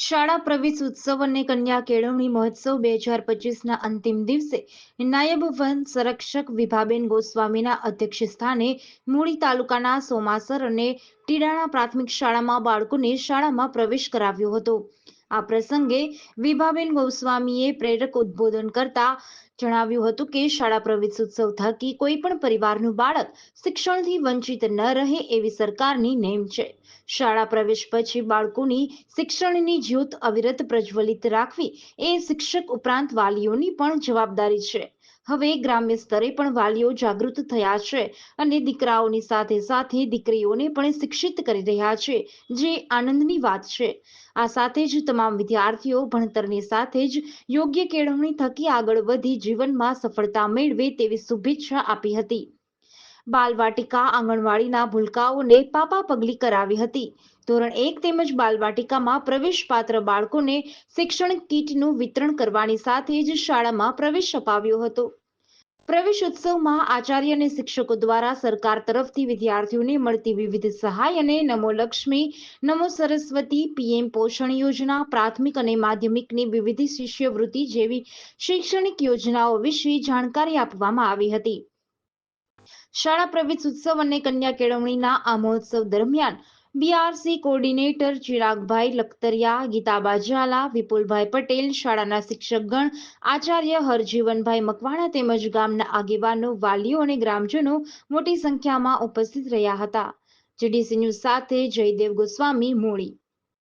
શાળા પ્રવેશ ઉત્સવ અને કન્યા કેળવણી મહોત્સવ બે હજાર પચીસના અંતિમ દિવસે નાયબ વન સંરક્ષક વિભાબેન ગોસ્વામીના અધ્યક્ષ સ્થાને મૂળી તાલુકાના સોમાસર અને ટીડાણા પ્રાથમિક શાળામાં બાળકોને શાળામાં પ્રવેશ કરાવ્યો હતો. આ પ્રસંગે વિભાબેન ગોસ્વામીએ પ્રેરક ઉદ્બોધન કરતા જણાવ્યું હતું કે શાળા પ્રવેશ ઉત્સવ થકી કોઈ પણ પરિવારનું બાળક શિક્ષણથી વંચિત ન રહે એવી સરકારની નેમ છે. શાળા પ્રવેશ પછી બાળકોની શિક્ષણની જ્યોત અવિરત પ્રજ્વલિત રાખવી એ શિક્ષક ઉપરાંત વાલીઓની પણ જવાબદારી છે. હવે ગ્રામ્ય સ્તરે પણ વાલીઓ જાગૃત થયા છે અને દીકરાઓની સાથે સાથે દીકરીઓને પણ શિક્ષિત કરી રહ્યા છે, જે આનંદની વાત છે. આ સાથે જ તમામ વિદ્યાર્થીઓ ભણતરની સાથે જ યોગ્ય કેળવણી થકી આગળ વધી જીવનમાં સફળતા મેળવે તેવી શુભેચ્છા આપી હતી. બાલવાટિકા આંગણવાડીના ભૂલકાઓને પાપા પગલી કરાવી હતી. ધોરણ એક તેમજ બાલવાટિકામાં પ્રવેશપાત્ર બાળકોને શિક્ષણ કીટનું વિતરણ કરવાની સાથે જ શાળામાં પ્રવેશ અપાવ્યો હતો. પ્રવેશ ઉત્સવમાં આચાર્ય અને શિક્ષકો દ્વારા સરકાર તરફથી વિદ્યાર્થીઓને મળતી વિવિધ સહાય અને નમો લક્ષ્મી, નમો સરસ્વતી, પીએમ પોષણ યોજના, પ્રાથમિક અને માધ્યમિકની વિવિધ શિષ્યવૃત્તિ જેવી શૈક્ષણિક યોજનાઓ વિશે જાણકારી આપવામાં આવી હતી. શાળા પ્રવેશ ઉત્સવ અને કન્યા કેળવણીના આ મહોત્સવ દરમિયાન બીઆરસી કોર્ડિનેટર ચિરાગભાઈ લખતરિયા ગીતાબા ઝાલા વિપુલભાઈ પટેલ શાળાના શિક્ષકગણ, આચાર્ય હરજીવનભાઈ મકવાણા તેમજ ગામના આગેવાનો, વાલીઓ અને ગ્રામજનો મોટી સંખ્યામાં ઉપસ્થિત રહ્યા હતા. જીડીસી ન્યૂઝ સાથે જયદેવ ગોસ્વામી મૂળી